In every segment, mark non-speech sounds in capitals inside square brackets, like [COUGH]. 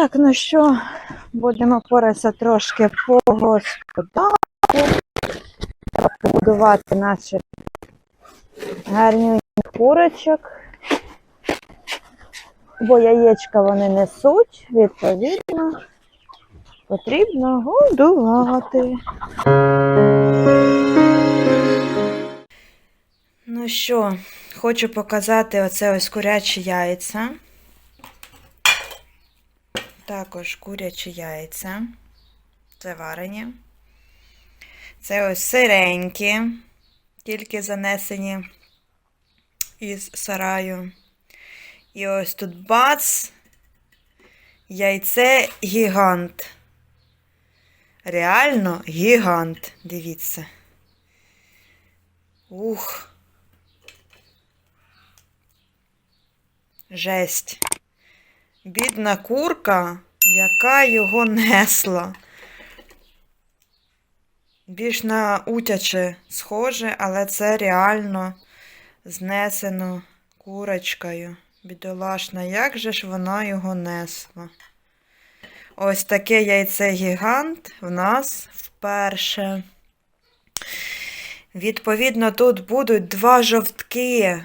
Так, ну що, будемо поратися трошки по господарству. Треба побудувати наші гарні курочок. Бо яєчка вони несуть, відповідно, потрібно годувати. Ну що, хочу показати оце ось курячі яйця. Також курячі яйця. Це варені. Це ось сиренькі, тільки занесені із сараю. І ось тут бац. Яйце гігант. Реально гігант. Дивіться. Ух. Жесть. Бідна курка, яка його несла. Більш на утяче схоже, але це реально знесено курочкою. Бідолашна, як же ж вона його несла? Ось таке яйце гігант в нас вперше. Відповідно, тут будуть два жовтки.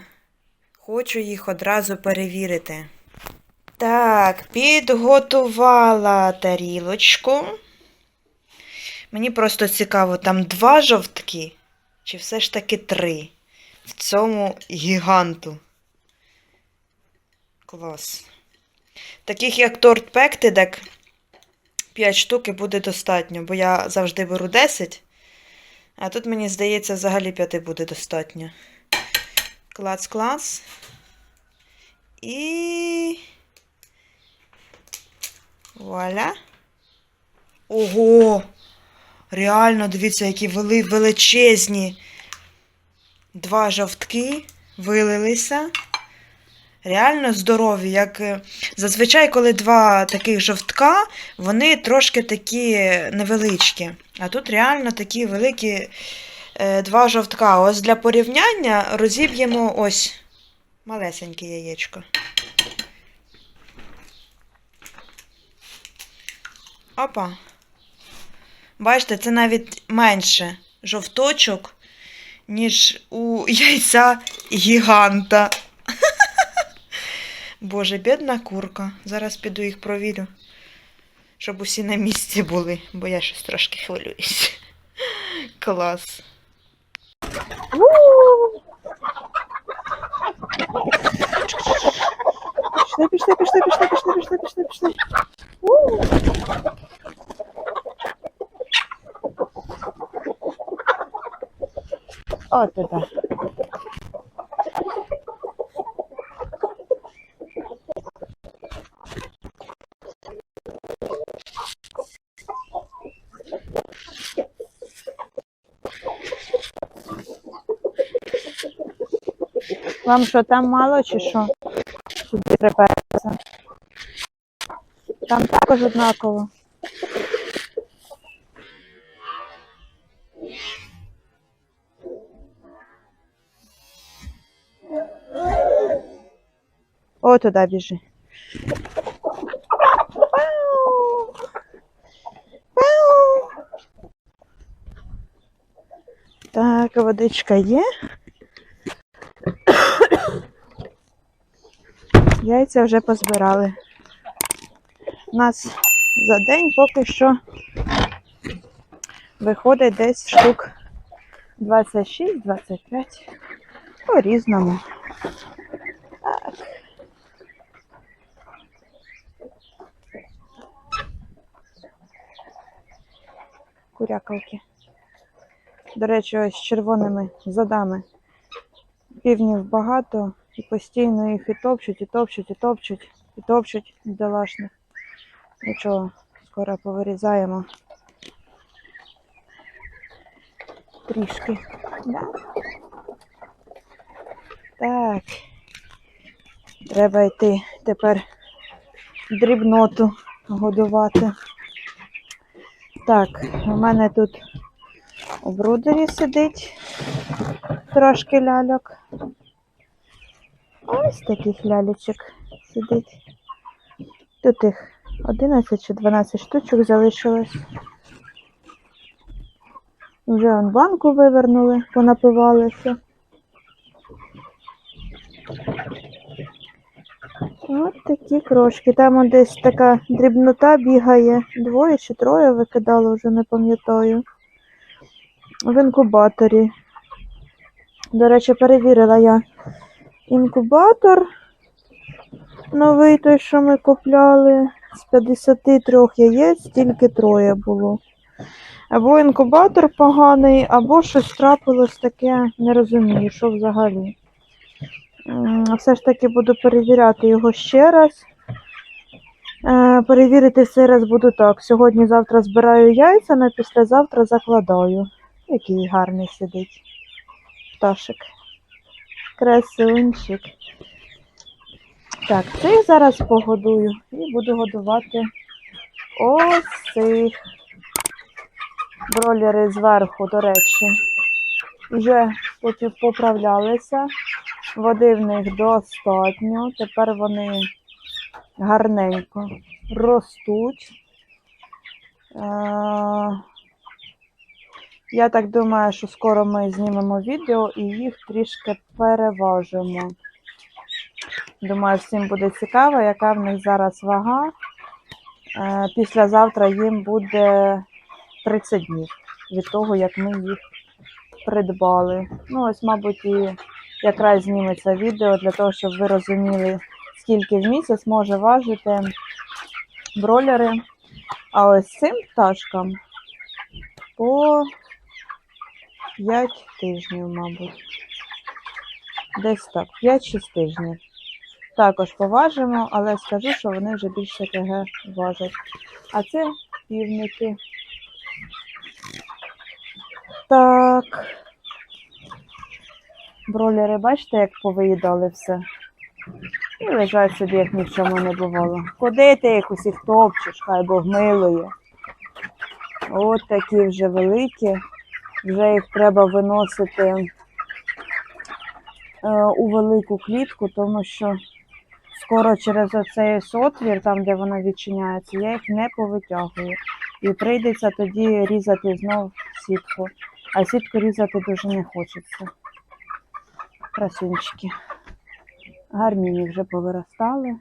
Хочу їх одразу перевірити. Так, підготувала тарілочку. Мені просто цікаво, там два жовтки, чи все ж таки три в цьому гіганту. Клас. Таких, як торт пекти, так 5 штук буде достатньо, бо я завжди беру 10, а тут, мені здається, взагалі 5 буде достатньо. Клац-клац. І. Вуаля. Ого! Реально, дивіться, які вели величезні. Два жовтки вилилися. Реально здорові. Як е, зазвичай, коли два таких жовтка, вони трошки такі невеличкі. А тут реально такі великі е, два жовтка. Ось для порівняння розіб'ємо ось малесеньке яєчко. Опа. Бачите, це навіть менше жовточок, ніж у [LAUGHS] яйця гіганта. [LAUGHS] Боже, бідна курка. Зараз піду їх провірю, щоб усі на місці були, бо я щось трошки хвилююсь. [LAUGHS] Клас. Пішли, пішли, пішли, пішли, пішли, пішли, пішли, пішли. От туди. Вам що, там мало чи що? Сюди приперся. Там також однаково. О. Пау! Пау! Так, водичка є. Яйця вже позбирали. У нас за день поки що виходить десь штук 26-25 по-різному. Курякалки. До речі, ось з червоними задами. Півнів багато і постійно їх і топчуть, і топчуть, і топчуть, і топчуть бідолашних. Нічого, скоро повирізаємо. Трішки. Да. Так. Треба йти тепер дрібноту годувати. Так, у мене тут у брудері сидить трошки ляльок. Ось таких лялечок сидить. Тут їх 11 чи 12 штучок залишилось. Вже он банку вивернули, понапивалися. От такі крошки. Там десь така дрібнота бігає. Двоє чи троє викидало, вже не пам'ятаю. В інкубаторі. До речі, перевірила я інкубатор новий той, що ми купляли. З 53 яєць тільки троє було. Або інкубатор поганий, або щось трапилось таке, не розумію, що взагалі. Все ж таки буду перевіряти його ще раз. Е, Перевірити в цей раз буду так. Сьогодні-завтра збираю яйця, на післязавтра закладаю. Який гарний сидить. Пташик. Красунчик. Так, цих зараз погодую і буду годувати ось цих. Бролери зверху, до речі, вже поправлялися. Води в них достатньо. Тепер вони гарненько ростуть. Е, Я так думаю, що скоро ми знімемо відео і їх трішки переважимо. Думаю, всім буде цікаво, яка в них зараз вага. Е, Післязавтра їм буде 30 днів від того, як ми їх придбали. Ну, ось, мабуть, і якраз зніметься відео для того, щоб ви розуміли, скільки в місяць може важити бролери. А ось цим пташкам по 5 тижнів, мабуть. Десь так, 5-6 тижнів. Також поважимо, але скажу, що вони вже більше КГ важать. А це півники. Так. Бролери, бачите, як повиїдали все. І лежать собі, як ні в чому не бувало. Куди ти їх усіх топчеш, хай Бог милує. От такі вже великі. Вже їх треба виносити е, у велику клітку, тому що скоро через оцей ось отвір, там де вона відчиняється, я їх не повитягую. І прийдеться тоді різати знов сітку. А сітку різати дуже не хочеться. Красунчики. Гарміні вже повиростали.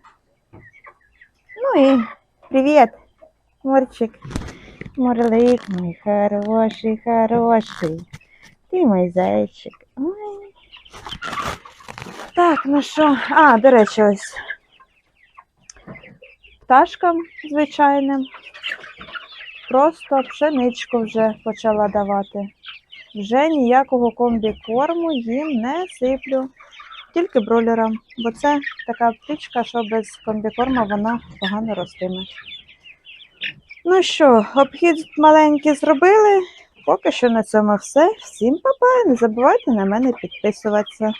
Ну і привіт, Морчик. Морлик, мой хороший, хороший. Ти мой зайчик. Ой. Так, ну що? А, до речі, ось. Пташкам звичайним. Просто пшеничку вже почала давати. Вже ніякого комбікорму їм не сиплю. Тільки бройлера, бо це така птичка, що без комбікорма вона погано ростиме. Ну що, обхід маленький зробили. Поки що на цьому все. Всім па-па. Не забувайте на мене підписуватися.